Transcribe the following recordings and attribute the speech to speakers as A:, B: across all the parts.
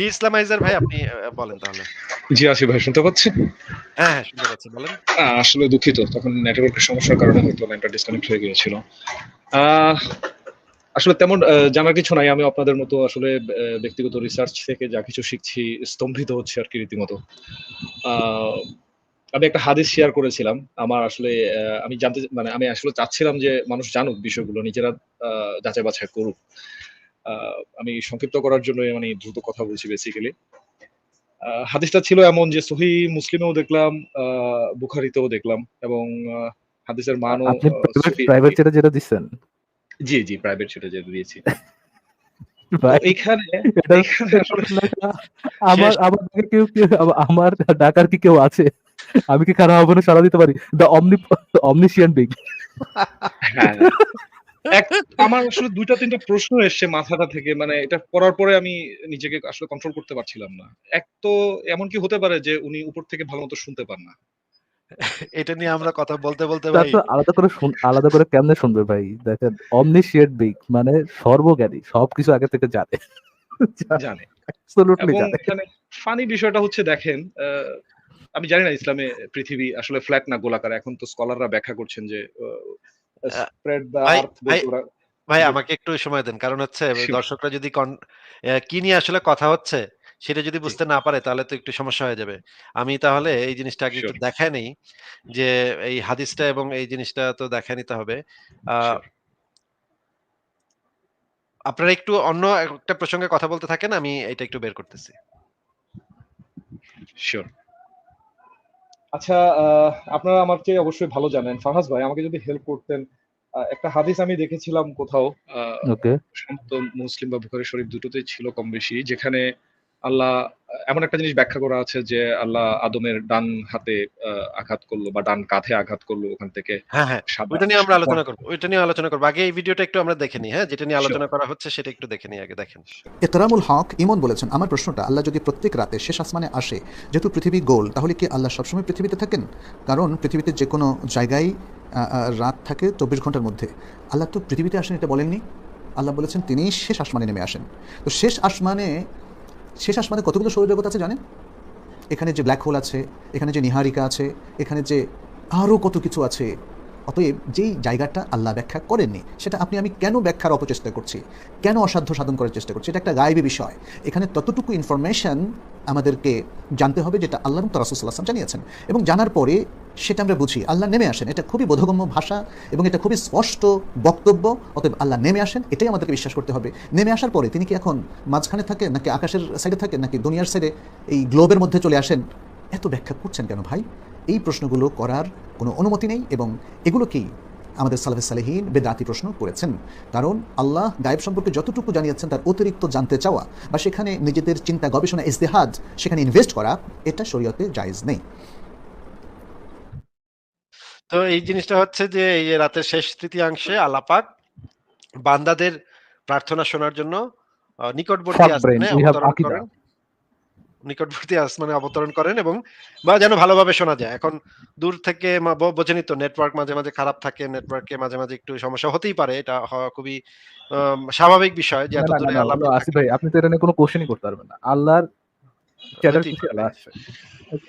A: D ইসলামাইজার ভাই আপনি বলেন তাহলে।
B: জি আসি ভাই শুনতে পাচ্ছেন
A: হ্যাঁ হ্যাঁ শুনতে পাচ্ছি বলেন।
B: আসলে দুঃখিত তখন নেটওয়ার্কের সমস্যার কারণে হয়তো লাইনটা ডিসকানেক্ট হয়ে গিয়েছিল। আসলে তেমন জানার কিছু নাই আমি আপনাদের মতো আসলে ব্যক্তিগত রিসার্চ থেকে যা কিছু শিখছি স্তম্ভিত হচ্ছে আর কি রীতিমতো। আহ, আমি একটা হাদিস শেয়ার করেছিলাম আমার আসলে আমি জানতে মানে আমি আসলে চাচ্ছিলাম যে মানুষ জানুক বিষয়গুলো নিজেরা আহ, যাচাই বাছাই করুক। আমি সংক্ষিপ্ত করার জন্য মানে দ্রুত কথা বলছি বেসিক্যালি হাদিসটা ছিল এমন যে সহি মুসলিমেও দেখলাম আহ, বুখারিতেও দেখলাম এবং হাদিসের মানও
C: প্রাইভেট প্রাইভেট যেটা দিচ্ছেন।
B: জি জি প্রাইভেট সেটা যেটা দিয়েছি। আসলে
C: আমার আমার কেউ কেউ আমার ডাকার কি কেউ আছে? আমি কি কারও আহ্বানে সাড়া দিতে পারি? দ্য অমনি অমনিশিয়ান বিগ
B: আমার আসলে দুইটা তিনটা প্রশ্ন এসছে মাথাটা থেকে মানে এটা পড়ার পরে আমি নিজেকে আসলে কন্ট্রোল করতে পারছিলাম না। এক তো এমন কি হতে পারে যে উনি উপর থেকে ভালো মতো শুনতে পান না।
A: এটা নিয়ে আমরা কথা বলতে বলতে ভাই
C: আলাদা করে আলাদা করে কেমনে শুনবে ভাই? দেখেন অমনিশিয়েট বিগ মানে সর্বজ্ঞানী সবকিছু আগে থেকে জানে।
B: জানে।
C: অ্যাবসলিউটলি
B: এবং
C: জানে।
B: ফানি বিষয়টা হচ্ছে দেখেন আহ, আমি জানি না ইসলামে পৃথিবী আসলে ফ্ল্যাট না গোলাকার এখন তো স্কলাররা ব্যাখ্যা করছেন যে স্প্রেড
A: ভাই,
B: আর্থ
A: ভাই, আমাকে একটু সময় দেন। কারণ হচ্ছে দর্শকরা যদি কি নিয়ে আসলে কথা হচ্ছে সেটা যদি বুঝতে না পারে তাহলে তো একটু সমস্যা হয়ে যাবে। আমি তাহলে এই জিনিসটা আগে একটু. দেখায় নেই যে এই হাদিসটা এবং এই জিনিসটা তো দেখায় নিতে হবে। আহ, আপনারা একটু অন্য একটা প্রসঙ্গে কথা বলতে থাকেন আমি এটা একটু বের করতেছি।
B: শিওর আচ্ছা আহ, আপনারা আমাকে চেয়ে অবশ্যই ভালো জানেন। ফাহাজ ভাই আমাকে যদি হেল্প করতেন একটা হাদিস আমি দেখেছিলাম কোথাও
C: ওকে
B: মুসলিম বা বুখারী শরীফ দুটোতেই ছিল কম বেশি যেখানে আল্লাহ এমন একটা জিনিস ব্যাখ্যা করা আছে যে আল্লাহ আদমের ডান হাতে আঘাত করল বা ডান কাঁধে আঘাত করল ওখান থেকে
A: হ্যাঁ হ্যাঁ। ওইটা নিয়ে আমরা আলোচনা করব ওইটা নিয়ে আলোচনা করব। আগে এই ভিডিওটা একটু আমরা দেখে নিই হ্যাঁ? যেটা নিয়ে আলোচনা করা হচ্ছে সেটা একটু দেখে নিই আগে দেখেন।
D: ইকরামুল হক ইমন বলেছেন আমার প্রশ্নটা আল্লাহ যদি প্রত্যেক রাতে শেষ আসমানে আসে যেহেতু পৃথিবী গোল তাহলে কি আল্লাহ সবসময় পৃথিবীতে থাকেন? কারণ পৃথিবীতে যে কোনো জায়গায় রাত থাকে চব্বিশ ঘণ্টার মধ্যে। আল্লাহ তো পৃথিবীতে আসেন এটা বলেননি? আল্লাহ বলেছেন তিনি শেষ আসমানে নেমে আসেন। তো শেষ আসমানে শেষ আসমানে কতগুলো সৌরজগৎ আছে জানেন? এখানে যে ব্ল্যাক হোল আছে, এখানে যে নিহারিকা আছে, এখানে যে আরও কত কিছু আছে অতএব যেই জায়গাটা আল্লাহ ব্যাখ্যা করেননি, সেটা আপনি আমি কেন ব্যাখ্যার অপচেষ্টা করছি? কেন অসাধ্য সাধন করার চেষ্টা করছি? এটা একটা গায়েবী বিষয়। এখানে ততটুকু ইনফরমেশন আমাদেরকে জানতে হবে যেটা আল্লাহ এবং তারাসুল্লাহাম জানিয়েছেন। এবং জানার পরে সেটা আমরা বুঝি, আল্লাহ নেমে আসেন। এটা খুবই বোধগম্য ভাষা এবং এটা খুবই স্পষ্ট বক্তব্য, অতএব আল্লাহ নেমে আসেন, এটাই আমাদেরকে বিশ্বাস করতে হবে। নেমে আসার পরে তিনি কি এখন মাঝখানে থাকেন নাকি আকাশের সাইডে থাকেন নাকি দুনিয়ার সাইডে এই গ্লোবের মধ্যে চলে আসেন? এত ব্যাখ্যা করছেন কেন ভাই? এই প্রশ্নগুলো করার কোনো অনুমতি নেই এবং এগুলোকেই আমাদের সালাফে সালেহীন বেদাতি প্রশ্ন করেছেন। কারণ আল্লাহ গায়েব সম্পর্কে যতটুকু জানিয়েছেন তার অতিরিক্ত জানতে চাওয়া বা সেখানে নিজেদের চিন্তা গবেষণা ইজতেহাদ সেখানে ইনভেস্ট করা এটা শরীয়তে জায়েজ নেই।
A: তো এই জিনিসটা হচ্ছে যে এই যে রাতের শেষ তৃতীয়াংশে আলাপাক বান্দাদের প্রার্থনা শোনার জন্য আহ, নিকটবর্তী
C: have
A: অবতরণ করেন। নিকটবর্তী আসমানে অবতরণ করেন এবং বা যেন ভালোভাবে শোনা যায়। এখন দূর থেকে বোঝেনি তো নেটওয়ার্ক মাঝে মাঝে খারাপ থাকে নেটওয়ার্কে মাঝে মাঝে একটু সমস্যা হতেই পারে এটা হওয়া খুবই স্বাভাবিক বিষয় যে এত দূরে আল্লাহ
C: আসিফ ভাই আপনি তো এটা নিয়ে কোনো কোশ্চেনই করতে পারবেন না। আল্লাহর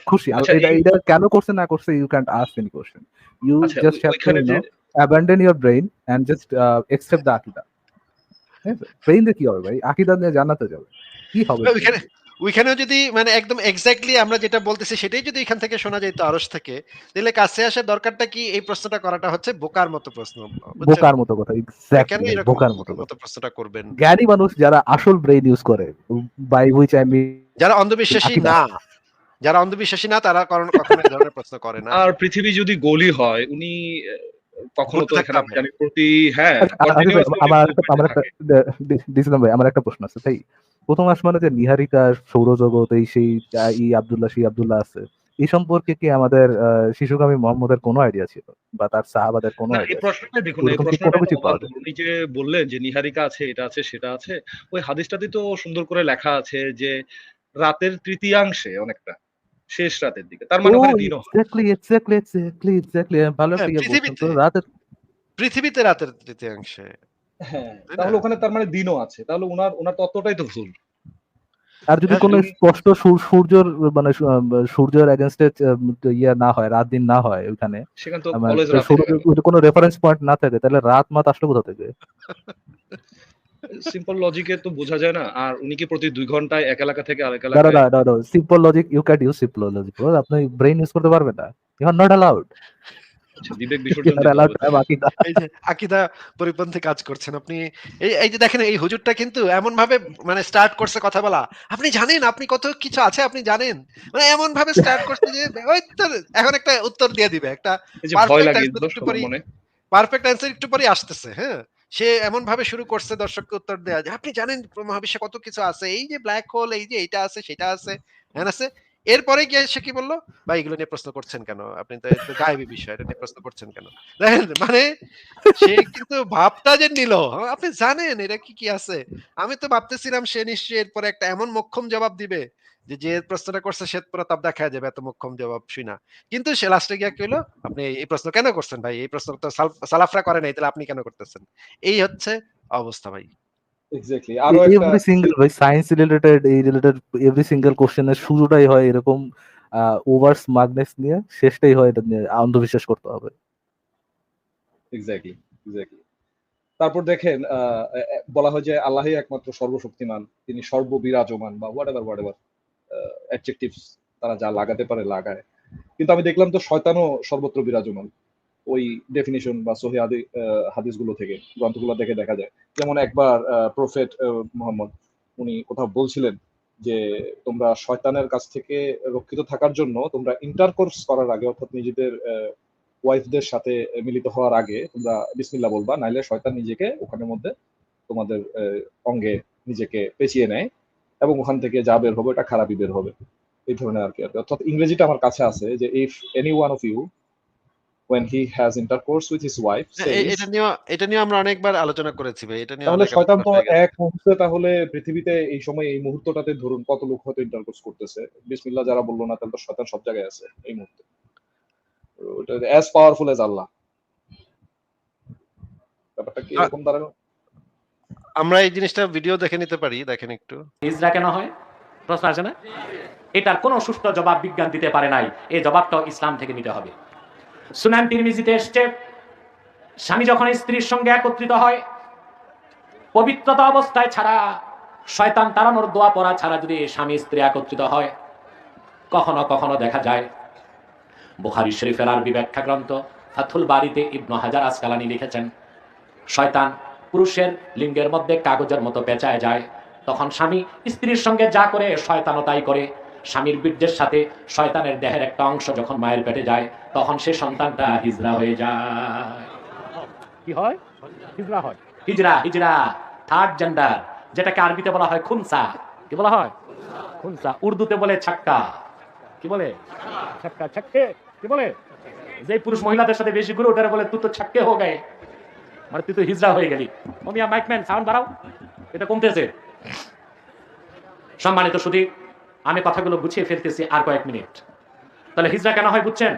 C: খুশি
B: আচ্ছা,
C: এটা এটা কেন করছে না করছে you can't ask any question you just have to no abandon your brain and just accept the আকিদা। ব্রেইন দিয়ে কি হবে ভাই? আকিদা নিয়ে জান্নাতে যাবে। কি হবে?
A: ওইখানেও যদি মানে একদম এক্স্যাক্টলি আমরা যেটা বলতেছি সেটাই যদি এখান থেকে শোনা যেত আরস থেকে। তাহলে কাছে আসার দরকারটা কি? এই প্রশ্নটা করাটা হচ্ছে বোকার মতো প্রশ্ন
C: বোকার মতো কথা এক্স্যাক্টলি বোকার মতো কথা
A: মতো প্রশ্নটা করবেন?
C: জ্ঞানী মানুষ যারা আসল ব্রেইন ইউজ করে বাই হুইচ আই মিন
A: যারা অন্ধবিশ্বাসী না যারা অন্ধবিশ্বাসী না তারা কারণ কখনো এই ধরনের প্রশ্ন করে না।
B: আর পৃথিবী যদি গোলই হয় উনি কখনো তো এখানে প্রতি হ্যাঁ continuously
C: আমার একটা আমার একটা
B: থাকে।
C: আমার একটা প্রশ্ন আছে তাই? প্রথম আসমানে যে নিহারিকা সৌরজগৎ এই সেই ই আব্দুল্লাহ সেই আব্দুল্লাহ আছে এই সম্পর্কে কি আমাদের শিশুগামী মোহাম্মদের কোনো আইডিয়া ছিল? বা তার সাহাবাদের কোনো
B: এই প্রশ্নটা দেখুন প্রশ্নটা যে বললেন যে নিহারিকা আছে এটা আছে সেটা আছে ওই হাদিসটাতে তো সুন্দর করে লেখা আছে যে রাতের তৃতীয়াংশে অনেকটা শেষ রাতের দিকে তার মানে ওখানে দিনও
C: এক্স্যাক্টলি এক্স্যাক্টলি এক্স্যাক্টলি এক্স্যাক্টলি ভালো একটা
A: হ্যাঁ,
C: ইয়ে
A: পৃথিবীতে রাতের তৃতীয়াংশে।
B: হ্যাঁ তাহলে ওখানে তার মানে দিনও আছে। তাহলে ওনার ওনার তত্ত্বটাই তো ভুল।
C: আর যদি
A: হ্যাঁ,
C: কোনো স্পষ্ট সূর- সূর্যর মানে সূর্যের এগেনস্টে ইয়ে না হয় রাত দিন না হয় ওখানে যদি কোনো রেফারেন্স পয়েন্ট না থাকে তাহলে রাত মাত আসলে কোথা থেকে?
B: সিম্পল লজিকে তো বোঝা যায় না। আর উনি কি প্রতি দুই ঘন্টায় এক এলাকা থেকে আরেক
C: দাঁড়া
B: এলাকায়
C: দাঁড়া দাঁড়া simple logic you can't use simple logic আপনি ব্রেন ইউজ করতে পারবেন না। ইউ আর নট অ্যালাউড
B: বিবেক বিসর্জন
A: আকিদা পরিপন্থী কাজ করছেন আপনি এই এই যে দেখেন এই হুজুরটা কিন্তু এমন ভাবে মানে স্টার্ট করছে কথা বলা। আপনি জানেন আপনি কত কিছু আছে আপনি জানেন? মানে এমন ভাবে স্টার্ট করছে যে ওই তো এখন একটা উত্তর দিয়ে দিবে একটা
B: মনে।
A: পারফেক্ট অ্যান্সার একটু পরে আসতেছে হ্যাঁ? সে এমন ভাবে শুরু করছে দর্শককে উত্তর দেওয়া যে আপনি জানেন মহাবিশ্বে কত কিছু আছে এই যে ব্ল্যাক হোল এই যে এইটা আছে সেটা আছে হ্যাঁ আছে। এরপরে গিয়ে সে কি বলল? ভাই, এগুলো নিয়ে প্রশ্ন করছেন কেন? আপনি তো গায়েবী বিষয়, এটা নিয়ে প্রশ্ন করছেন কেন? দেখেন মানে সে কিন্তু ভাবটা যে নিল, আপনি জানেন এটা কি কি আছে? আমি তো ভাবতেছিলাম সে নিশ্চয়ই এরপরে একটা এমন মোক্ষম জবাব দিবে যে যে প্রশ্নটা করছে সে পুরো তাপ দেখা যাবে, এত মোক্ষম জবাব শুই না। কিন্তু সে লাস্টে গিয়ে কি হলো আপনি এই প্রশ্ন কেন করছেন ভাই? এই প্রশ্ন তো সাল- সালাফরা করে নাই, তাহলে আপনি কেন করতেছেন? এই হচ্ছে অবস্থা ভাই।
B: এক্স্যাক্টলি আরও একটা
C: এভরি সিঙ্গেল ভাই সায়েন্স রিলেটেড এই রিলেটেড এভরি সিঙ্গেল কোশ্চেনের শুরুটাই হয় এরকম ওভার নিয়ে শেষটাই হয় এটা নিয়ে অন্ধবিশ্বাস করতে হবে।
B: এক্স্যাক্টলি এক্স্যাক্টলি তারপর দেখেন বলা হয় যে আল্লাহই একমাত্র সর্বশক্তিমান তিনি সর্ববিরাজমান বা whatever whatever adjectives তারা যা লাগাতে পারে লাগায়। কিন্তু আমি দেখলাম তো শয়তানও সর্বত্র বিরাজমান। ওই ডেফিনিশন বা সহি হাদিসগুলো থেকে, গ্রন্থগুলো দেখে দেখা যায় যেমন একবার প্রফেট মোহাম্মদ, উনি কোথাও বলছিলেন যে, তোমরা শয়তানের কাছ থেকে রক্ষিত থাকার জন্য তোমরা ইন্টারকোর্স করার আগে, অর্থাৎ নিজেদের ওয়াইফদের সাথে মিলিত হওয়ার আগে, তোমরা বিসমিল্লা বলবা, নাইলে শয়তান নিজেকে ওখানের মধ্যে তোমাদের অঙ্গে নিজেকে পেঁচিয়ে নেয় এবং ওখান থেকে যা বের হবে এটা খারাপই বের হবে এই ধরনের আর কি। অর্থাৎ ইংরেজিটা আমার কাছে আছে যে if any one of you when he has intercourse with his wife
A: এটা নিয়ে এটা নিয়ে আমরা অনেকবার আলোচনা করেছি ভাই এটা নিয়ে
B: তাহলে শয়তান তো
A: আলোচনা গেছে।
B: এক মুহূর্তে তাহলে পৃথিবীতে এই সময় এই মুহূর্তটাতে ধরুন কত লোক হয়তো ইন্টারকোর্স করতেছে। বিসমিল্লাহ যারা বলল না তাহলে তো শয়তান সব জায়গায় আছে এই মুহূর্তে। As powerful as Allah. ব্যাপারটা কি এরকম দাঁড়ানো?
A: আমরা এই জিনিসটা ভিডিও দেখে নিতে পারি দেখেন একটু।
E: হিজরা কেন হয়? প্রশ্ন আসে না? এটার কোনো সুষ্ঠু জবাব বিজ্ঞান দিতে পারে নাই। এই জবাবটাও ইসলাম থেকে নিতে হবে। সুনান তিরমিজিতে এসছে। স্বামী যখন স্ত্রীর সঙ্গে একত্রিত হয়, পবিত্রতা অবস্থায় ছাড়া শয়তান তাড়ানোর দোয়া পড়া ছাড়া যদি স্বামী স্ত্রী একত্রিত হয়, কখনো কখনো দেখা যায়, বুখারি শরীফের আরবি ব্যাখ্যা গ্রন্থ ফাথুল বাড়িতে ইবনু হাজার আসকালানি লিখেছেন, শয়তান পুরুষের লিঙ্গের মধ্যে কাগজের মতো পেঁচায় যায়, তখন স্বামী স্ত্রীর সঙ্গে যা করে শয়তানও তাই করে। স্বামীর বীর্যের সাথে শয়তানের দেহের একটা অংশ যখন মায়ের পেটে যায় তখন সে সন্তানটা হিজরা হয়ে যায়। কি হয়? হিজরা হয়। হিজরা হিজরা থার্ড জেন্ডার যেটাকে আরবিতে বলা হয় খুনসা। কি বলা হয়? খুনসা উর্দুতে বলে ছাক্কা। কি বলে? ছাক্কা ছাক্কে। কি বলে? যে পুরুষ মহিলাদের সাথে বেশি ঘুরে ওটারে বলে তুই তো ছাক্কে হো গায়ে মানে তুই তো হিজরা হয়ে গেলি। অমিয়া মাইকম্যান সাউন্ড বাড়াও। এটা কমতেছে। সম্মানিত সুদী আমি কথাগুলো গুছিয়ে ফেলতেছি আর কয়েক মিনিট। তাহলে হিজরা কেন হয় বুঝছেন?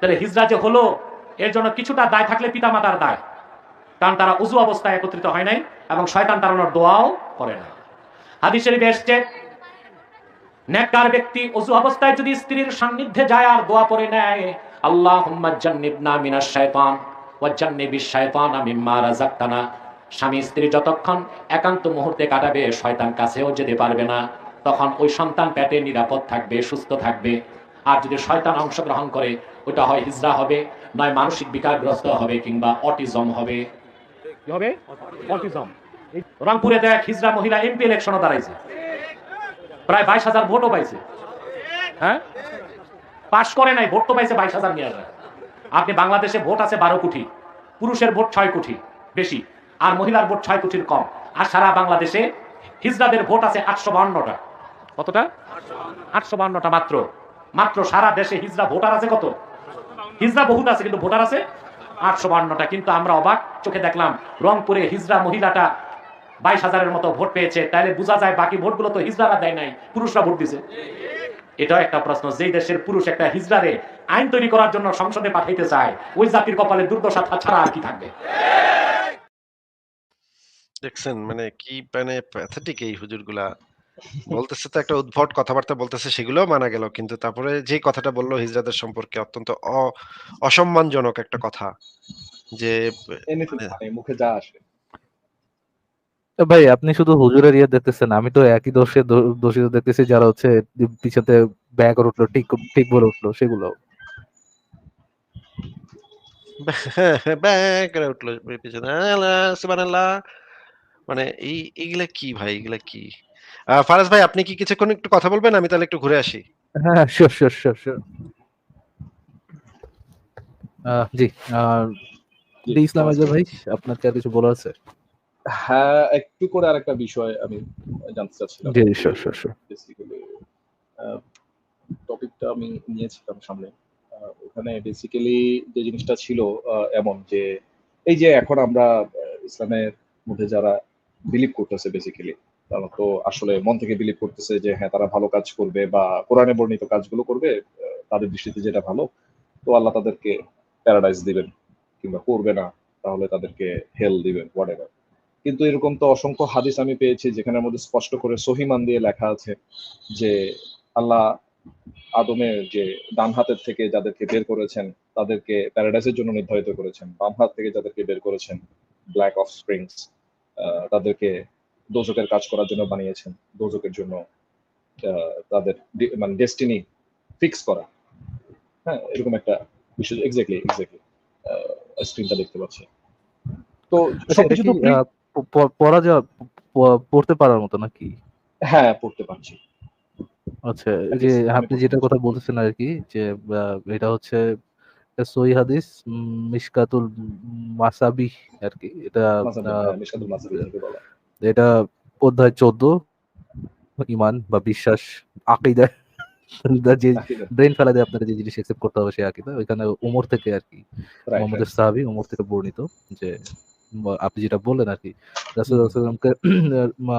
E: তাহলে হিজরা যে হলো, এর জন্য কিছুটা দায় থাকলে পিতা মাতার দায়। কারণ তারা উজু অবস্থায় একত্রিত হয় নাই এবং শয়তান তাড়ানোর দোয়াও করে না। হাদিস এসছে ব্যক্তি অজু অবস্থায় যদি স্ত্রীর সান্নিধ্যে যায় আর দোয়া পড়ে নেয় আল্লাহ স্বামী স্ত্রী যতক্ষণ একান্ত মুহূর্তে কাটাবে, শয়তান কাছেও যেতে পারবে না। তখন ওই সন্তান পেটে নিরাপদ থাকবে, সুস্থ থাকবে। আর যদি শয়তান অংশগ্রহণ করে, ওটা হয় হিজরা হবে, নয় মানসিক বিকারগ্রস্ত হবে কিংবা অটিজম হবে। রংপুরে দেখ হিজরা মহিলা এমপি ইলেকশনও দাঁড়াইছে। প্রায় বাইশ হাজার ভোটও পাইছে। হ্যাঁ? পাশ করে নাই, ভোট তো পাইছে বাইশ হাজার নিয়ে আপনি বাংলাদেশে ভোট আছে বারো কোটি, পুরুষের ভোট ছয় কোটি বেশি, আর মহিলার ভোট ছয় কোটির কম। আর সারা বাংলাদেশে হিজড়াদের ভোট আছে আটশো বাউন্নটা। কতটা? আটশো বাউন্নটা মাত্র। মাত্র সারা দেশে হিজড়া ভোটার আছে কত? হিজড়া বহুত আছে, কিন্তু ভোটার আছে? আটশো বাউন্নটা কিন্তু আমরা অবাক চোখে দেখলাম, রংপুরে হিজড়া মহিলাটা বাইশ হাজারের মতো ভোট পেয়েছে। তাহলে বোঝা যায় বাকি ভোটগুলো তো হিজড়ারা দেয় নাই, পুরুষরা ভোট দিছে। এটাও একটা প্রশ্ন যে দেশের পুরুষ একটা হিজড়ারে আইন তৈরি করার জন্য সংসদে পাঠাইতে চায়, ওই জাতির কপালে দুর্দশা ছাড়া আর কি থাকবে?
A: দেখছেন মানে কি মানে প্যাথেটিক এই হুজুরগুলা। বলতেছে তো একটা উদ্ভট কথাবার্তা বলতেছে সেগুলোও মানা গেল। কিন্তু তারপরে যে কথাটা বলল হিজড়াদের সম্পর্কে অত্যন্ত অসম্মানজনক একটা কথা। যে
B: এনিথিং
A: মানে
B: মুখে যা আসে।
C: ভাই আপনি শুধু হুজুরের ইয়ে দেখতেছেন। আমি তো একই দোষে দো দোষিত দেখতেছি যারা হচ্ছে পিছাতে ব্যা করে উঠল, ঠিক ঠিক বলে উঠল সেগুলো।
A: হ্যাঁ, হ্যাঁ, করে উঠল পেছনে সুবহানাল্লাহ। মানে এই এগুলা কি ভাই? এগুলা কি? ফারাজ ভাই আপনি কি কিছুক্ষণ একটু কথা বলবেন? আমি তাহলে একটু ঘুরে আসি।
C: হ্যাঁ, সিউর, সিউর, সিউর। জি, আ
B: জি,
C: ইসলাম। আজহার ভাই আপনার কি আর কিছু বলার আছে?
B: হ্যাঁ, একটু করে আরেকটা বিষয় আমি জানতে চাচ্ছিলাম।
C: জি, সিউর।
B: বেসিক্যালি আ টপিকটা আমি নিয়েছিলাম সামনে। ওখানে বেসিক্যালি যে জিনিসটা ছিল এমন যে এই যে এখন আমরা ইসলামের মধ্যে যারা বিলিভ করতেছে বেসিক্যালি তো আসলে মন থেকে বিলিভ করতেছে যে হ্যাঁ, তারা ভালো কাজ করবে বা কোরআনে বর্ণিত কাজগুলো করবে। তাদের দৃষ্টিতে যেটা ভালো তো আল্লাহ তাদেরকে প্যারাডাইজ দিবেন কিংবা করবে না তাহলে তাদেরকে হেল দিবেন হোয়াটএভার। কিন্তু এরকম তো অসংখ্য হাদিস আমি পেয়েছি যেখানের মধ্যে স্পষ্ট করে সহিমান দিয়ে লেখা আছে যে আল্লাহ আদমের যে ডান হাতের থেকে যাদেরকে বের করেছেন তাদেরকে প্যারাডাইসের জন্য নির্ধারিত করেছেন। বাম হাত থেকে যাদেরকে বের করেছেন ব্ল্যাক অফস্প্রিংস আ তাদেরকে দোজখের কাজ করার জন্য বানিয়েছেন। দোজকের জন্য তাদের মানে ডেস্টিনি ফিক্স করা। হ্যাঁ, এরকম একটা বিষয় এক্সাক্টলি। আ স্ক্রিনটা দেখতে পাচ্ছি। তো
C: আচ্ছা
B: সবকিছু তো
C: পড়া যা পড়তে পারার মতো নাকি?
B: হ্যাঁ, পড়তে পারছি।
C: আচ্ছা যে আপনি
B: পারছি।
C: কথা বলতেছেন আরকি যে আ এটা হচ্ছে সহিহ হাদিস উম মিশকাতুল মাসাবিহ আরকি। এটা
B: মাসাবি মিশকাতুল মাসাবি বলা।
C: এটা অধ্যায় ১৪ ঈমান বা বিশ্বাস আকিদা যে। ব্রেইন ফেলা দিয়ে আপনার যে জিনিস একসেপ্ট করতে হবে সেই আকিদা। ওইখানে ওমর থেকে আরকি
B: রাইট,
C: মুহাম্মদের। সাহাবী ওমর থেকে বর্ণিত যে আপনি যেটা বললেন আরকি। রাসূল
B: হুম, হুম।
C: সাল্লাল্লাহু আলাইহি ওয়াসাল্লামকে মা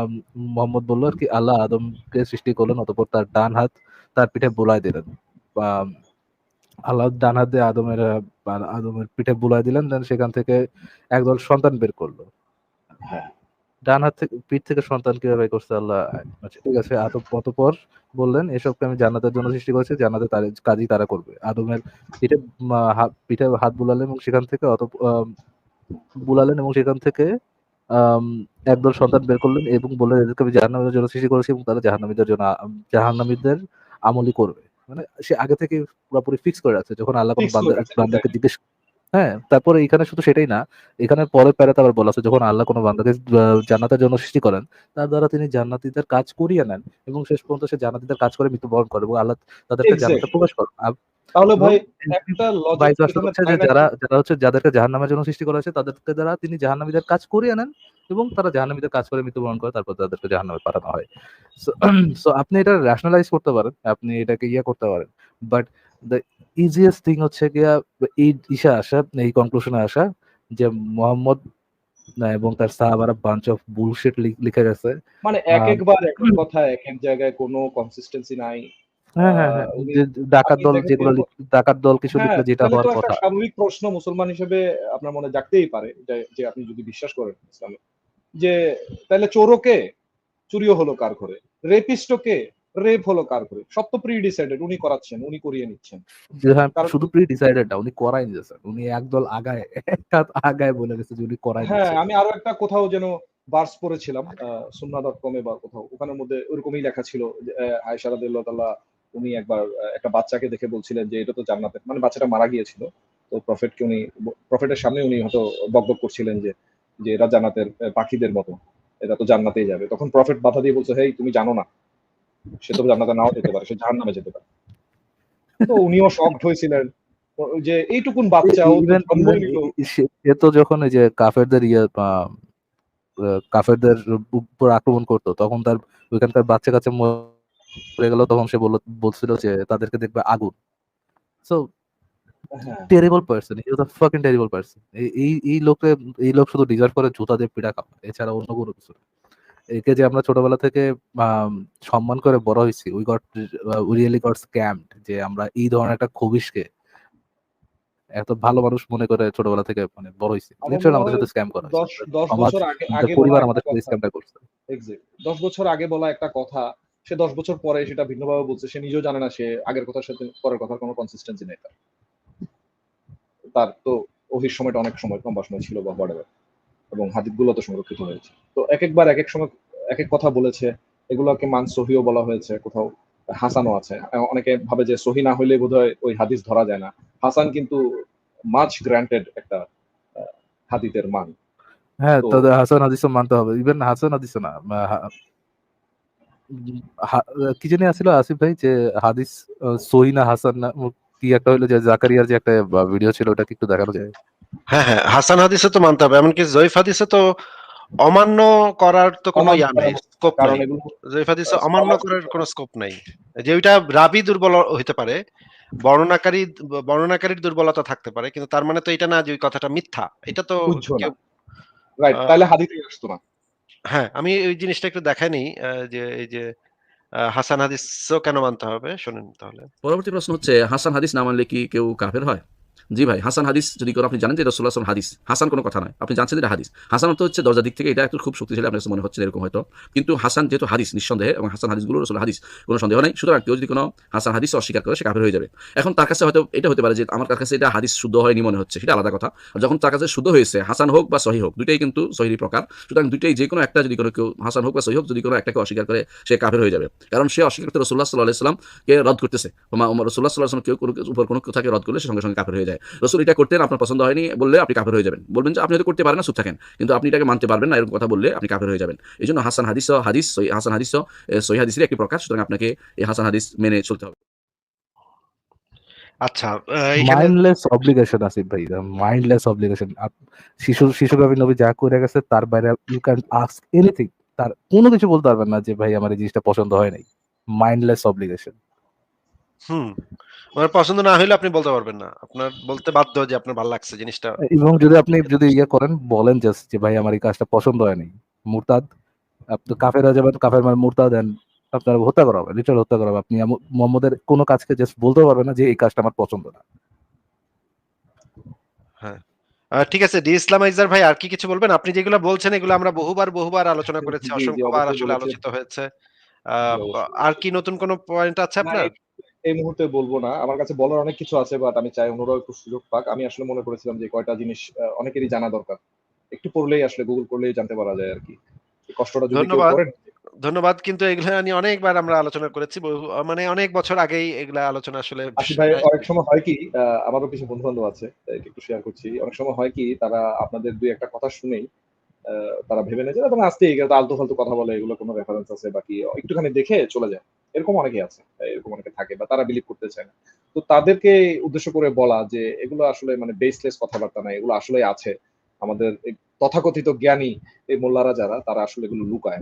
C: মুহাম্মদ বলল আরকি আল্লাহ আদমকে সৃষ্টি করলেন অতঃপর তার ডান হাত তার পিঠে বুলায় দিলেন। বা আল্লাহ ডান হাত দিয়ে আদমের আদমের পিঠে বুলায় দিলেন। দেন সেখান থেকে একদল সন্তান বের করল
B: হ্যাঁ।
C: ডান হাত থেকে পিঠ থেকে সন্তান কীভাবে করছে আল্লাহ ঠিক আছে। আদম অতঃপর বললেন এসবকে আমি জান্নাতের জন্য সৃষ্টি করেছি। জান্নাতে তার কাজই তারা করবে। আদমের পিঠে হাত পিঠে হাত বুলালেন এবং সেখান থেকে অত বুলালেন এবং সেখান থেকে একদল সন্তান বের করলেন এবং বললেন এদেরকে আমি জাহান্নামের জন্য সৃষ্টি করেছি এবং তারা জাহান্নামীদের জন্য জাহান্নামীদের আমলই করবে। মানে সে আগে থেকে পুরাপুরি ফিক্স করে রাখছে। যখন আল্লাহ বান্দাকে জিজ্ঞেস হ্যাঁ, তারপরে এখানে শুধু সেটাই না। এখানে পরের প্যারাতে আবার বলা আছে যখন আল্লাহ কোনো বান্দাকে জান্নাতের জন্য সৃষ্টি করেন, তার দ্বারা তিনি জান্নাতীদের কাজ করিয়ে নেন এবং শেষ পর্যন্ত সে জান্নাতীদের কাজ করে মৃত্যুবরণ করে এবং আল্লাহ তাদেরকে জান্নাতে। প্রবেশ করান। আব
B: তাহলে ভাই একটা লজিক
C: ভাইস ভার্সা
B: এখানে
C: হচ্ছে যে
B: তাই
C: যারা যারা হচ্ছে যাদেরকে জাহান্নামের জন্য সৃষ্টি করা হয়েছে তাদেরকে দ্বারা তিনি জাহান্নামীদের কাজ করিয়ে নেন এবং তারা জাহান্নামীদের কাজ করে মৃত্যুবরণ করে তারপর তাদেরকে জাহান্নামে পাঠানো হয়। সো আপনি এটা রেশনালাইজ করতে পারেন। আপনি এটাকে ইয়ে করতে পারেন। বাট দ্যা ইজিয়েস্ট থিং হচ্ছে গিয়া এই ইসে আসা, এই কনক্লুশনে আসা যে মোহাম্মদ না এবং তার সাহাবারা বাঞ্চ অফ বুলশিট লিখে গেছে।
B: মানে
C: এক
B: একবার একেক কথা একেক জায়গায় কোনো কনসিস্টেন্সি নাই।
C: হ্যাঁ, হ্যাঁ, হ্যাঁ। ডাকাত দল যেগুলো ডাকাত দল কিছু লিখলে যেটা হওয়ার কথা।
B: স্বাভাবিক প্রশ্ন মুসলমান হিসেবে আপনার মনে জাগতেই পারে যে, আপনি যদি বিশ্বাস করেন ইসলামে। যে তাহলে চোরও কে? চুরিও হলো কার ঘরে? রেপিস্টও কে? রেপ হলো কার ঘরে? সব তো প্রি ডিসাইডেড উনি করাচ্ছেন, উনি করিয়ে নিচ্ছেন।
C: শুধু প্রি ডিসাইডেড না উনি করাই নিতেছেন। উনি একদল আগায় এক হাত আগায় বলে গেছে যে উনি করাই
B: হ্যাঁ, আমি আরও একটা কোথাও যেন ভার্স পড়েছিলাম আ সুন্নাহ.com এ বা কোথাও। ওখানের মধ্যে ওরকমই লেখা ছিল আয়েশা রাদিয়াল্লাহু তাআলা উনি একবার একটা বাচ্চাকে দেখে বলছিলেন যে এটা তো জান্নাতের মানে বাচ্চাটা মারা গিয়েছিল। তো প্রফেটকে উনি প্রফেটের সামনে উনি হয়তো বকবক করছিলেন যে, যে এরা জান্নাতের পাখিদের মতো। এটা তো জান্নাতেই যাবে। তখন প্রফেট বাধা দিয়ে বলছে, "হেই তুমি জানো না। সে তো জান্নাতে নাও যেতে পারে। সে জাহান্নামে যেতে পারে।" তো উনিও শকড হয়েছিলেন। যে এইটুকুন বাচ্চা।
C: সে তো যখন এই যে কাফেরদের ইয়ে কাফেরদের উপর আক্রমণ করত তখন তার ওইখানকার বাচ্চা-কাচ্চা মরে গেল তখন সে বলল বলছিল যে তাদেরকে দেখবে আগুন। So. Terrible person. He was a fucking terrible person. এই এই এই লোকে এই লোক শুধু ডিজার্ভ করে জুতা দিয়ে পিটা খাওয়া। এছাড়া অন্য কোনো কিছু না। একে যে আমরা ছোটবেলা থেকে সম্মান করে বড় হয়েছি we got we really got scammed যে আমরা এই ধরনের একটা খবিশকে এত ভালো মানুষ মনে করে ছোটবেলা থেকে মানে বড় হইছি।
B: মনে
C: আমাদের সাথে স্ক্যাম করা হইছে।
B: ১০ ১০ বছর আগে আগে
C: পরিবার আমাদের সাথে স্ক্যামটা করছে।
B: এক্সাক্ট দশ বছর আগে বলা একটা কথা সে দশ বছর পরে সেটা ভিন্নভাবে বলছে সে নিজেও জানে না সে আগের কথার সাথে পরের কথার কোনো কনসিস্টেন্সি নেই তার তো ওহির সময়টা অনেক সময় লম্বা সময় ছিল বা হোয়াট এবং হাদিসগুলো তো সংরক্ষিত হয়েছে। তো এক একবার এক এক সময় এক এক কথা বলেছে এগুলোকে মান সহিও বলা হয়েছে কোথাও হাসানও আছে। অনেকে ভাবে যে সহি না হইলে বোধহয় ওই হাদিস ধরা যায় না। হাসান কিন্তু মাছ গ্রান্টেড একটা আহ, হাদিসের মান।
C: হ্যাঁ
B: তো-
C: হাসান হাদিসও মানতে হবে। ইভেন হাসান হাদিস না। কি জানি আসছিল আসিফ ভাই যে হাদিস সহি না হাসান না কি একটা হইল যে জাকারিয়ার যে একটা ভিডিও ছিল ওটা কি একটু দেখানো যায়।
A: হ্যাঁ হ্যাঁ হাসান হাদিসে তো মানতে হবে এমনকি জয়ীফ হাদিসে তো অমান্য করার তো কোনো ইয়া নাই স্কোপ নাই। জয়ীফ হাদিসে অমান্য করার কোনো স্কোপ নাই। যে ওইটা রাবি দুর্বল হইতে পারে বর্ণনাকারী বর্ণনাকারীর দুর্বলতা থাকতে পারে কিন্তু তার মানে তো এটা না যে ওই কথাটা মিথ্যা এটা তো
B: রাইট তাহলে হাদিসে আসতো না।
A: হ্যাঁ আমি ওই জিনিসটা একটু দেখাই নেই যে এই যে হাসান হাদিসও কেন মানতে হবে শোনেন তাহলে।
F: পরবর্তী প্রশ্ন হচ্ছে হাসান হাদিস না মানলে কি কেউ কাফের হয়? জি ভাই, হাসান হাদিস, যদি কোনো আপনি জানেন যে রসুল্লাহ আসলাম হাদিস হাসান কোনো কথা নয়। আপনি জানছেন এটা হাদিস। হাসান অর্থ হচ্ছে দরজা দিক থেকে এটা একটু খুব শক্তিশালী, আপনার মনে হচ্ছে এরকম হয়তো। কিন্তু হাসান যেহেতু হাদিস, নিঃসন্দেহে, এবং হাসান হাদিসগুলো রসুল হাদিস, কোনো সন্দেহ নেই। সুতরাং কেউ যদি কোনো হাসান হাদিস অস্বীকার করে, সে কাফের হয়ে যাবে। এখন তার কাছে হয়তো এটা হতে পারে যে আমার কাছে এটা হাদিস শুদ্ধ হয়নি মনে হচ্ছে, সেটা আলাদা কথা। আর যখন তার কাছে শুদ্ধ হয়েছে, হাসান হোক বা সহি হোক, দুইটাই কিন্তু সহি প্রকার। সুতরাং দুইটাই যে কোনো একটা যদি কোনো কেউ হাসান হোক বা সহি হোক, যদি কোনো একটাকে অস্বীকার করে, সে কাফের হয়ে যাবে। কারণ সে অস্বীকার করতে রসুল্লাহ সাল্লাহ সাল্লামকে রদ করতেছে। রসুল্লাহ সাল্লাহ কেউ উপর কোনো কথাকে রদ করলে সে সঙ্গে সঙ্গে কাফের হয়ে যায়। রসুল এটা করতেন আপনার পছন্দ হয়নি বললে আপনি কাফের হয়ে যাবেন। বলবেন যে আপনি হয়তো করতে পারেন না চুপ থাকেন। কিন্তু আপনি এটাকে মানতে পারবেন না এরকম কথা বললে আপনি কাফের হয়ে যাবেন। এই জন্য হাসান হাদিস হাদিস হাসান হাদিস সহি হাদিসের একটি প্রকার সুতরাং আপনাকে এই হাসান হাদিস মেনে চলতে হবে।
A: আচ্ছা
C: মাইন্ডলেস অব্লিগেশন আসিফ ভাই মাইন্ডলেস অব্লিগেশন শিশু শিশুগামী নবী যা করে গেছে তার বাইরে ইউ ক্যান আস্ক এনিথিং তার কোনো কিছু বলতে পারবেন না যে ভাই আমার এই জিনিসটা পছন্দ হয় নাই। মাইন্ডলেস অব্লিগেশন
A: হুম। আমার পছন্দ না হইলে আপনি বলতে পারবেন না। আপনার বলতে বাধ্য যে আপনার ভালো লাগছে জিনিসটা।
C: এবং যদি আপনি যদি ইয়ে করেন বলেন জাস্ট যে ভাই আমার এই কাজটা পছন্দ হয় নাই মুরতাদ আপনি কাফের হয়ে যাবেন কাফের মানে মুরতাদ দেন আপনার হত্যা করা হবে লিটারাল হত্যা করা হবে। আপনি মোহাম্মদের কোনো কাজকে জাস্ট বলতে পারবেন না যে এই কাজটা আমার পছন্দ না।
A: আহ, ঠিক আছে ডি ইসলামাইজার ভাই আর কি কিছু বলবেন? আপনি যেগুলো বলছেন এগুলো আমরা বহুবার বহুবার আলোচনা করেছি অসংখ্যবার আসলে আলোচিত হয়েছে। আহ, আর কি নতুন কোনো পয়েন্ট আছে আপনার?
B: না, এই মুহূর্তে বলব না। আমার কাছে বলার অনেক কিছু আছে বাট আমি চাই অন্যরাও একটু সুযোগ পাক। আমি আসলে মনে করেছিলাম যে কয়টা জিনিস অনেকেরই জানা দরকার। একটু পড়লেই আসলে গুগল করলেই জানতে পারা যায় আর কি। কষ্টটা যদি
A: ধন্যবাদ। ধন্যবাদ। কিন্তু এগুলো নিয়ে অনেকবার আমরা আলোচনা করেছি। মানে অনেক বছর আগেই এগুলা আলোচনা আসলে
B: ভাই অনেক সময় হয় কি আমারও কিছু বন্ধু বান্ধব আছে একটু শেয়ার করছি। অনেক সময় হয় কি তারা আপনাদের দুই একটা কথা শুনেই তারা ভেবে নেয় যে তখন আসতেই এগুলো তো আলতু ফালতু কথা বলে, এগুলো কোনো রেফারেন্স আছে বাকি একটুখানি দেখে চলে যায়। এরকম অনেকে আছে, এরকম অনেকে থাকে বা তারা বিলিভ করতে চায় না। তো তাদেরকে উদ্দেশ্য করে বলা যে, এগুলো আসলে মানে বেসলেস কথাবার্তা নাই এগুলো আসলে আছে। আমাদের তথাকথিত জ্ঞানী এই মোল্লারা যারা, তারা আসলে এগুলো লুকায়।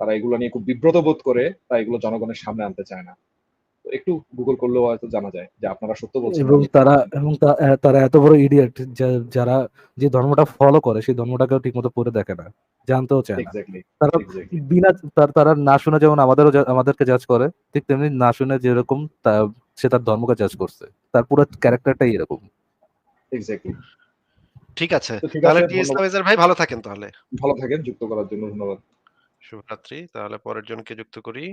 B: তারা এগুলো নিয়ে খুব বিব্রত বোধ করে, তাই এগুলো জনগণের সামনে আনতে চায় না। একটু গুগল করলেও হয়তো জানা যায় যে আপনারা সত্য বলছেন
C: এবং তারা এবং তারা এত বড় ইডিয়েট যারা যে ধর্মটা ফলো করে সেই ধর্মটাকেও ঠিকমতো পড়ে দেখে না জানতেও চায় না। তারা বিনা তার তারা না শুনে যেমন আমাদেরও আমাদেরকে জাজ করে ঠিক তেমনি না শুনে যেরকম সে তার ধর্মকে জাজ করছে। তার পুরো ক্যারেক্টারটাই এরকম।
B: এক্স্যাক্টলি
A: ঠিক আছে তাহলে ডি ইসলামাইজার ভাই ভালো থাকেন তাহলে।
B: ভালো থাকেন যুক্ত করার জন্য ধন্যবাদ।
A: শুভরাত্রি তাহলে পরের জনকে যুক্ত করি।